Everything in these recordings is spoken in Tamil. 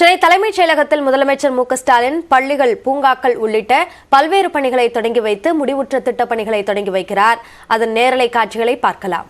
சென்னை தலைமைச் செயலகத்தில் முதலமைச்சர் மு ஸ்டாலின் பள்ளிகள் பூங்காக்கள் உள்ளிட்ட பல்வேறு பணிகளை தொடங்கி வைத்து முடிவுற்ற திட்டப் பணிகளை தொடங்கி வைக்கிறார். அதன் நேரலை காட்சிகளை பார்க்கலாம்.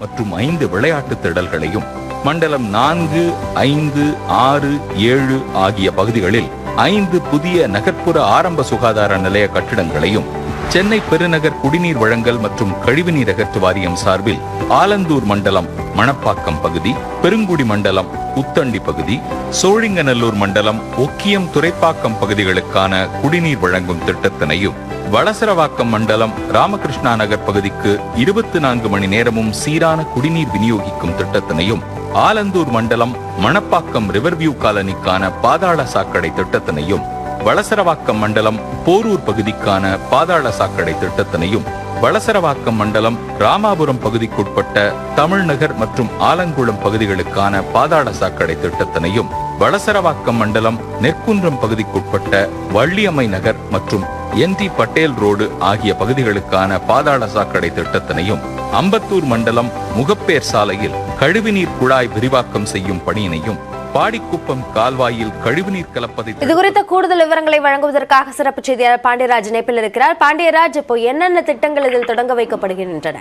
மற்றும் ஐந்து விளையாட்டு திடல்களையும் மண்டலம் நான்கு ஐந்து ஆறு ஏழு ஆகிய பகுதிகளில் ஐந்து புதிய நகர்ப்புற ஆரம்ப சுகாதார நிலைய கட்டிடங்களையும் சென்னை பெருநகர் குடிநீர் வழங்கல் மற்றும் கழிவுநீர் அகற்று வாரியம் சார்பில் ஆலந்தூர் மண்டலம் மணப்பாக்கம் பகுதி பெருங்குடி மண்டலம் உத்தண்டி பகுதி சோழிங்கநல்லூர் மண்டலம் ஒக்கியம் துறைப்பாக்கம் பகுதிகளுக்கான குடிநீர் வழங்கும் திட்டத்தினையும் வளசரவாக்கம் மண்டலம் ராமகிருஷ்ணா நகர் பகுதிக்கு இருபத்தி நான்கு மணி நேரமும் சீரான குடிநீர் விநியோகிக்கும் திட்டத்தினையும் ஆலந்தூர் மண்டலம் மணப்பாக்கம் ரிவர்வியூ காலனிக்கான பாதாள சாக்கடை திட்டத்தினையும் வளசரவாக்கம் மண்டலம் போரூர் பகுதிக்கான பாதாள சாக்கடை திட்டத்தினையும் வளசரவாக்கம் மண்டலம் ராமாபுரம் பகுதிக்குட்பட்ட தமிழ்நகர் மற்றும் ஆலங்குளம் பகுதிகளுக்கான பாதாள சாக்கடை திட்டத்தினையும் வளசரவாக்கம் மண்டலம் நெற்குன்றம் பகுதிக்குட்பட்ட வள்ளியம்மை நகர் மற்றும் என் டி பட்டேல் ரோடு ஆகிய பகுதிகளுக்கான பாதாள சாக்கடை திட்டத்தினையும் அம்பத்தூர் மண்டலம் முகப்பேர் சாலையில் கழிவுநீர் குழாய் விரிவாக்கம் செய்யும் பணியினையும் பாடிக்குப்பம் கால்வாயில் கழிவுநீர் கலப்பதை இது குறித்த கூடுதல் விவரங்களை வழங்குவதற்காக சிறப்பு செய்தியாளர் பாண்டியராஜ் இணைப்பில் இருக்கிறார். பாண்டியராஜ் இப்போ என்னென்ன திட்டங்கள் இதில் தொடங்க வைக்கப்படுகின்றன?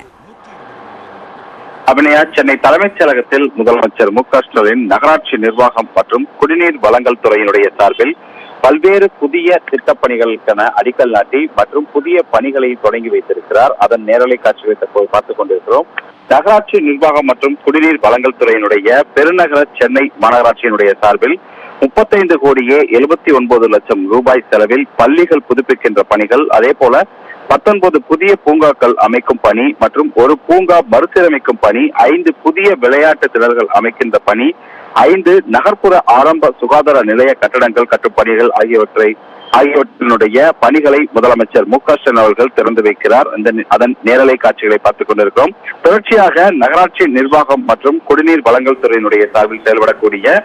அபிநயா சென்னை தலைமைச் செயலகத்தில் முதலமைச்சர் மு க ஸ்டாலின் நகராட்சி நிர்வாகம் மற்றும் குடிநீர் வழங்கல் துறையினுடைய சார்பில் பல்வேறு புதிய திட்டப்பணிகளுக்கான அடிக்கல் நாட்டி மற்றும் புதிய பணிகளை தொடங்கி வைத்திருக்கிறார். அதன் நேரலை காட்சிகளை தற்போது பார்த்துக் கொண்டிருக்கிறோம். நகராட்சி நிர்வாகம் மற்றும் குடிநீர் வழங்கல் துறையினுடைய பெருநகர சென்னை மாநகராட்சியினுடைய சார்பில் முப்பத்தைந்து கோடியே எழுபத்தி ஒன்பது லட்சம் ரூபாய் செலவில் பள்ளிகள் புதுப்பிக்கின்ற பணிகள் அதே போல பத்தொன்பது புதிய பூங்காக்கள் அமைக்கும் பணி மற்றும் ஒரு பூங்கா மறுசீரமைக்கும் பணி ஐந்து புதிய விளையாட்டு திடல்கள் அமைக்கின்ற பணி ஐந்து நகர்ப்புற ஆரம்ப சுகாதார நிலைய கட்டடங்கள் கட்டுப்பணிகள் ஆகியவற்றை ஆகியவற்றினுடைய பணிகளை முதலமைச்சர் மு க ஸ்டாலின் அவர்கள் திறந்து வைக்கிறார். இந்த அதன் நேரலை காட்சிகளை பார்த்துக் கொண்டிருக்கிறோம். தொடர்ச்சியாக நகராட்சி நிர்வாகம் மற்றும் குடிநீர் வழங்கல் துறையினுடைய சார்பில் செயல்படக்கூடிய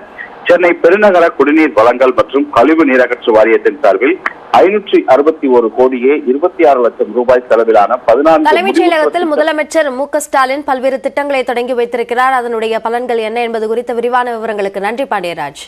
சென்னை பெருநகர குடிநீர் வழங்கல் மற்றும் கழிவு நீரகற்று வாரியத்தின் சார்பில் ஐநூற்றி அறுபத்தி ஒரு கோடியே இருபத்தி ஆறு லட்சம் ரூபாய் செலவிலான பதினான்கு தலைமைச் செயலகத்தில் முதலமைச்சர் மு க ஸ்டாலின் பல்வேறு திட்டங்களை தொடங்கி வைத்திருக்கிறார். அதனுடைய பலன்கள் என்ன என்பது குறித்த விரிவான விவரங்களுக்கு நன்றி பாண்டியராஜ்.